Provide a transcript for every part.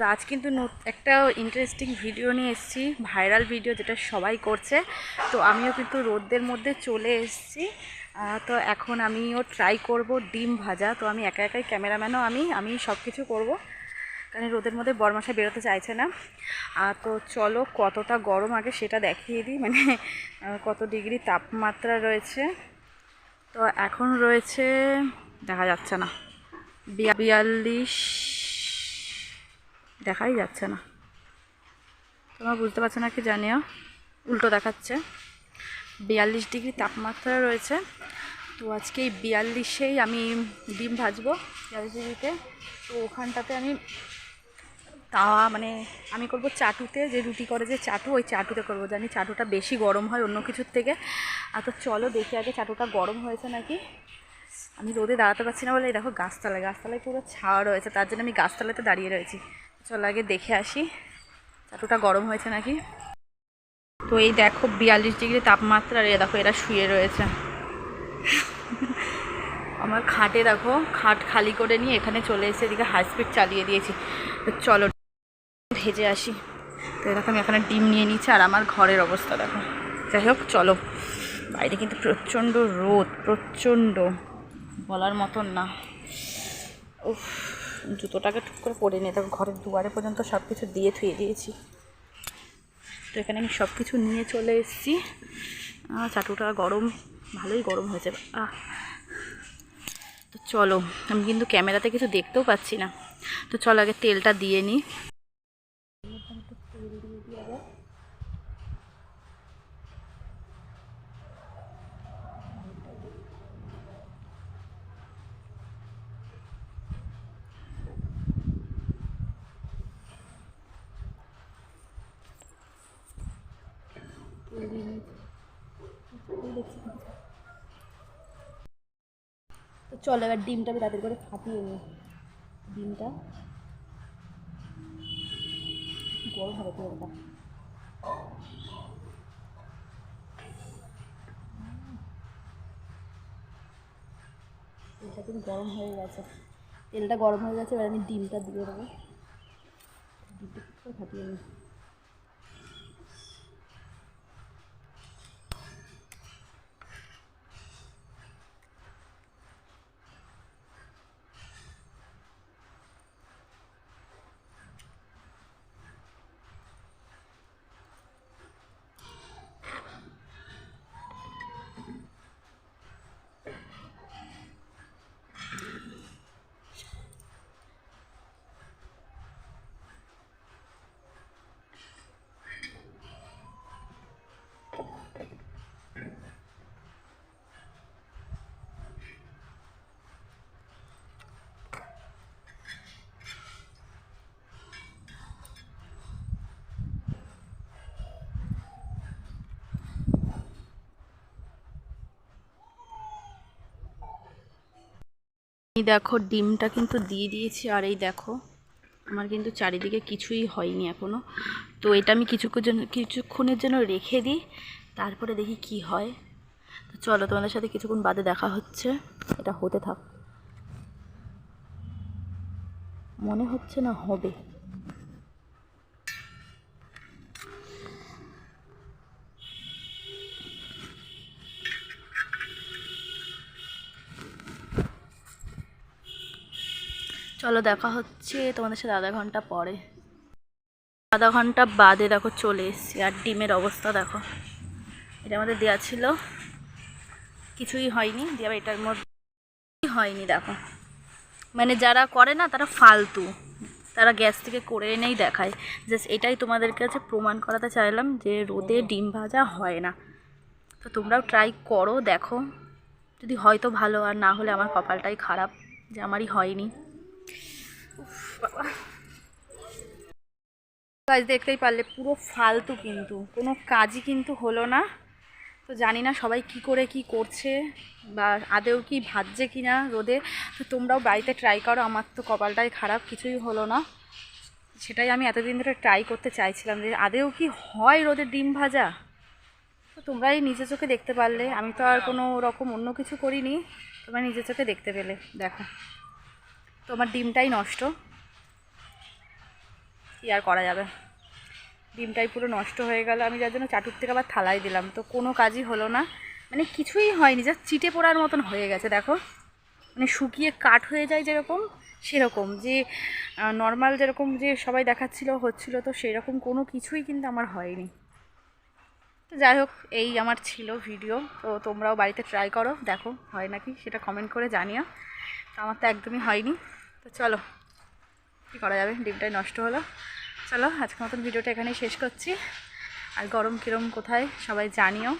তো আজ কিন্তু নত- একটা ইন্টারেস্টিং ভিডিও নিয়ে এসেছি ভাইরাল ভিডিও যেটা সবাই করছে। তো আমিও কিন্তু রোদের মধ্যে চলে এসেছি। তো এখন আমিও ট্রাই করব ডিম ভাজা। তো আমি একা একাই ক্যামেরাম্যানও আমি আমি সব কিছু করব। কারণ রোদের মধ্যে বরমাসা বেরোতে চাইছে না। আর তো চলো কতটা গরম আগে সেটা দেখিয়ে দিই। মানে কত ডিগ্রি তাপমাত্রা রয়েছে। তো এখন রয়েছে, দেখা যাচ্ছে না বিয়াল্লিশ দেখাই যাচ্ছে না। তোমরা বুঝতে পারছ না কি জানিও? উল্টো দেখাচ্ছে। বিয়াল্লিশ ডিগ্রি তাপমাত্রা রয়েছে। তো আজকে এই বিয়াল্লিশেই আমি ডিম ভাজবো বিয়াল্লিশ ডিগ্রিতে। তো ওখানটাতে আমি তাওয়া মানে আমি করব চাটুতে, যে রুটি করে যে চাটু, ওই চাটুতে করব। জানি চাটুটা বেশি গরম হয় অন্য কিছুর থেকে। আর তো চলো দেখি আগে চাটুটা গরম হয়েছে নাকি। আমি রোদে দাঁড়াতে পারছি না বলে, এই দেখো গাছতলায় গাছতলায় পুরো ছাওয়া রয়েছে। তার জন্য আমি গাছতলাতে দাঁড়িয়ে রয়েছি। চলো আগে দেখে আসি। চাটুটা গরম হয়েছে নাকি? তো এই দেখো বিয়াল্লিশ ডিগ্রি তাপমাত্রা রে দেখো এরা শুয়ে রয়েছে। আমার খাটে দেখো, খাট খালি করে নিয়ে এখানে চলে এসে এদিকে হাই স্পিড চালিয়ে দিয়েছি। তো চলো ভেজে আসি। তো দেখো আমি এখানে ডিম নিয়ে নিচ্ছি আর আমার ঘরের অবস্থা দেখো। যাই হোক, চলো। বাইরে কিন্তু প্রচণ্ড রোদ, প্রচণ্ড। বলার মতন না। উফ। জুতোটাকে ঠিক করে পরে নিয়ে, তারপর ঘরের দুয়ারে পর্যন্ত সব কিছু দিয়ে থুয়ে দিয়েছি। তো এখানে আমি সব কিছু নিয়ে চলে এসেছি। চাটুটা গরম, ভালোই গরম হয়েছে। আহ, তো চলো, আমি কিন্তু ক্যামেরাতে কিছু দেখতেও পাচ্ছি না। তো চলো আগে তেলটা দিয়ে নিই। তো চলো, এবার ডিমটা আমি তাদের করে ফাটিয়ে নিই। ডিমটা গরম হবে তো ওটা তেলটা কিন্তু গরম হয়ে গেছে। তেলটা গরম হয়ে গেছে, এবার আমি ডিমটা দিয়ে দেবো। ডিমটা ফাটিয়ে নিই। এই দেখো, ডিমটা কিন্তু দিয়ে দিয়েছি আর এই দেখো, আমার কিন্তু চারিদিকে কিছুই হয়নি এখনও তো এটা আমি কিছুক্ষণ কিছুক্ষণের জন্য রেখে দিই, তারপরে দেখি কি হয়। তো চলো, তোমাদের সাথে কিছুক্ষণ বাদে দেখা হচ্ছে। এটা হতে থাক। মনে হচ্ছে না হবে। চলো দেখা হচ্ছে তোমাদের সাথে আধা ঘণ্টা পরে। আধা ঘণ্টা বাদে দেখো চলে এসেছি, আর ডিমের অবস্থা দেখো। এটা আমাদের দেওয়া ছিল। কিছুই হয়নি, দিয়ে এটার মধ্যে হয়নি দেখো। মানে যারা করে না, তারা ফালতু। তারা গ্যাস থেকে করে এনেই দেখায়। জাস্ট এটাই তোমাদের কাছে প্রমাণ করাতে চাইলাম যে রোদে ডিম ভাজা হয় না। তো তোমরাও ট্রাই করো, দেখো। যদি হয়তো ভালো, আর না হলে আমার কপালটাই খারাপ যে আমারই হয়নি। কাজ দেখতেই পারলে পুরো ফালতু কিন্তু। কোনো কাজই কিন্তু হলো না। তো জানি না সবাই কি করে কি করছে, বা আদেও কি ভাজছে কি না রোদে। তো তোমরাও বাড়িতে ট্রাই করো, আমার তো কপালটাই খারাপ, কিছুই হলো না। সেটাই আমি এতদিন ধরে ট্রাই করতে চাইছিলাম যে আদেও কি হয় রোদে ডিম ভাজা? তো তোমরাই নিজে চোখে দেখতে পারলে। আমি তো আর কোনো রকম অন্য কিছু করিনি। তোমরা নিজে চোখে দেখতে পেলে, দেখো। তোমার ডিমটাই নষ্ট। কি আর করা যাবে? ডিমটাই পুরো নষ্ট হয়ে গেল। আমি যার জন্য চাটুর থেকে আবার থালায় দিলাম। তো কোনো কাজই হলো না। মানে কিছুই হয়নি যা চিটে পড়ার মতন হয়ে গেছে, দেখো। মানে শুকিয়ে কাঠ হয়ে যায় যেরকম, সেরকম। যে নর্মাল যেরকম যে সবাই দেখাচ্ছিল, হচ্ছিল, তো সেরকম কোনো কিছুই কিন্তু আমার হয়নি। তো যাই হোক, এই আমার ছিল ভিডিও তো তোমরাও বাড়িতে ট্রাই করো, দেখো, হয় নাকি সেটা কমেন্ট করে জানিও। তো আমার তো একদমই হয়নি। তো চলো, কী করা যাবে? ডিমটাই নষ্ট হলো। চলো আজকে মতন ভিডিওটা এখানেই শেষ করছি। আর গরম কীরম, কোথায়? সবাই জানিও।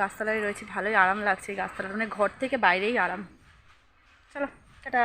গাছতলায় রয়েছে, ভালোই আরাম লাগছে। গাছতলা মানে ঘর থেকে বাইরেই আরাম। চলো, টাটা।